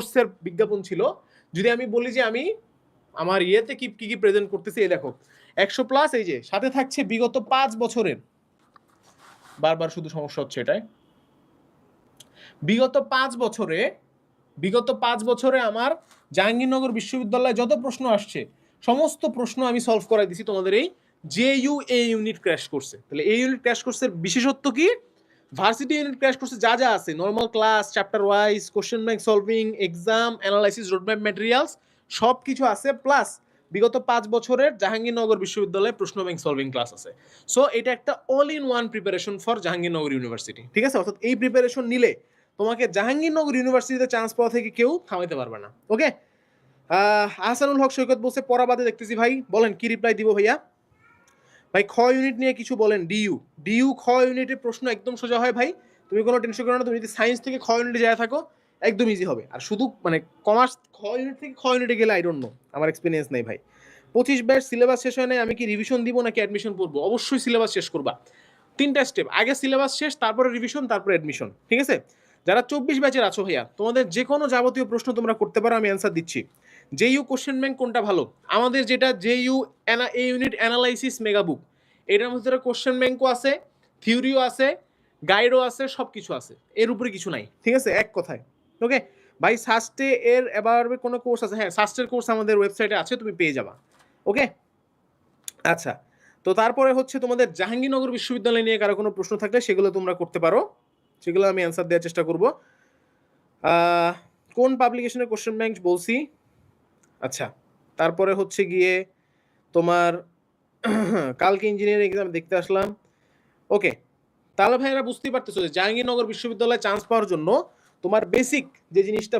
কোর্সের বিজ্ঞাপন ছিল, যদি আমি বলি যে আমি আমার ইয়েতে কি কি প্রেজেন্ট করতেছি, এই দেখো, একশো প্লাস এই যে, সাথে থাকছে বিগত পাঁচ বছরের। বারবার শুধু সমস্যা হচ্ছে এটাই। বিগত পাঁচ বছরে, বিগত পাঁচ বছরে আমার জাহাঙ্গীরনগর বিশ্ববিদ্যালয়ে যত প্রশ্ন আসছে, সমস্ত প্রশ্ন আমি সলভ করাই দিছি তোমাদের এই J U A unit crash করছে তাহলে এই ইউনিট ক্র্যাশ কোর্সের বিশেষত্ব কি? ভার্সিটি ইউনিট ক্র্যাশ কোর্সে যা যা আছে normal class chapter wise question bank solving exam analysis roadmap materials সব কিছু আছে প্লাস বিগত পাঁচ বছরের জাহাঙ্গীরনগর বিশ্ববিদ্যালয়ে প্রশ্ন ব্যাংক সলভিং ক্লাস আছে। সো এটা একটা all in one preparation for Jahangirnagar university ঠিক আছে? অর্থাৎ এই প্রিপারেশন নিলে তোমাকে জাহাঙ্গীরনগর ইউনিভার্সিটিতে চান্স পাওয়া থেকে কেউ থামাইতে পারবে না ওকে আহসানুল হক সৈকত বসে পড়া বাদে দেখতেছি ভাই। বলেন, কি রিপ্লাই দিব ভাইয়া? ভাই, খ ইউনিট নিয়ে কিছু বলেন ডিইউ ডিইউ খ ইউনিটের প্রশ্ন একদম সোজা হয় ভাই। তুমি কোনো টেনশন করো না, তুমি যদি সায়েন্স থেকে খ ইউনিটে যায় থাকো, একদম ইজি হবে। আর শুধু মানে কমার্স খ ইউনিট থেকে খ ইউনিটে গেলে আই ডোন্ট নো আমার এক্সপিরিয়েন্স নেই ভাই। পঁচিশ ব্যাচ সিলেবাস শেষ হয় নাই, আমি কি রিভিশন দিব নাকি অ্যাডমিশন পড়ব অবশ্যই সিলেবাস শেষ করবা। তিনটা স্টেপ আগে সিলেবাস শেষ, তারপরে রিভিশন তারপরে অ্যাডমিশন ঠিক আছে? যারা চব্বিশ ব্যাচের আছো ভাইয়া, তোমাদের যে কোনো যাবতীয় প্রশ্ন তোমরা করতে পারো, আমি অ্যান্সার দিচ্ছি। জে ইউ কোশ্চেন ব্যাংক কোনটা ভালো? আমাদের যেটা J U A unit analysis mega book এটার মধ্যে কোশ্চেন ব্যাংকও আছে থিওরিও আছে গাইডও আছে সব কিছু আছে এর উপরে কিছু নাই। ঠিক আছে? এক কথায়। ওকে ভাই সাস্টে এর এবার কোনো কোর্স আছে? হ্যাঁ সাস্টের কোর্স আমাদের ওয়েবসাইটে আছে, তুমি পেয়ে যাবা। ওকে আচ্ছা। তো তারপরে হচ্ছে তোমাদের জাহাঙ্গীরনগর বিশ্ববিদ্যালয় নিয়ে কারও কোনো প্রশ্ন থাকলে সেগুলো তোমরা করতে পারো। সেগুলো আমি অ্যান্সার দেওয়ার চেষ্টা করব। কোন পাবলিকেশনের কোশ্চেন ব্যাংক বলছি? আচ্ছা তারপরে হচ্ছে গিয়ে তোমার কালকে ইঞ্জিনিয়ারিং এক্সাম দেখতে আসলাম। ওকে তাহলে ভাইরা বুঝতেই পারতেছো যে জাহাঙ্গীরনগর বিশ্ববিদ্যালয়ে চান্স পাওয়ার জন্য তোমার বেসিক যে জিনিসটা ভাই